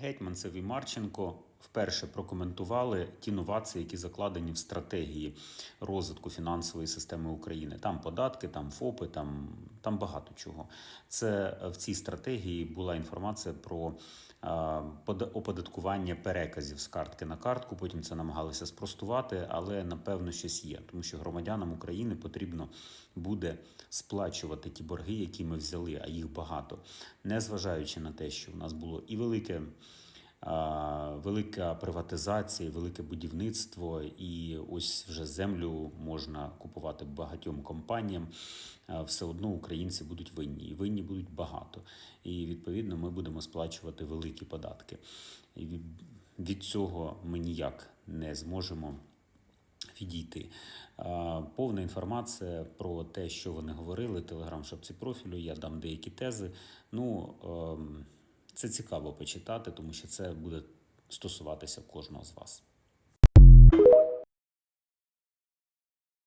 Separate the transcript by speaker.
Speaker 1: Гетьманцев і Марченко вперше прокоментували ті новації, які закладені в стратегії розвитку фінансової системи України. Там податки, там ФОПи, там, там багато чого. Це е, в цій стратегії була інформація про а, оподаткування переказів з картки на картку. Потім це намагалися спростувати, але напевно щось є, тому що громадянам України потрібно буде сплачувати ті борги, які ми взяли, а їх багато, незважаючи на те, що в нас було і велике. Велика приватизація, велике будівництво, і ось вже землю можна купувати багатьом компаніям. Все одно українці будуть винні, і винні будуть багато. І відповідно ми будемо сплачувати великі податки. І від, цього ми ніяк не зможемо відійти. Повна інформація про те, що вони говорили, телеграм-шапці профілю. Я дам деякі тези. Ну ем, це цікаво почитати, тому що це буде стосуватися кожного з вас.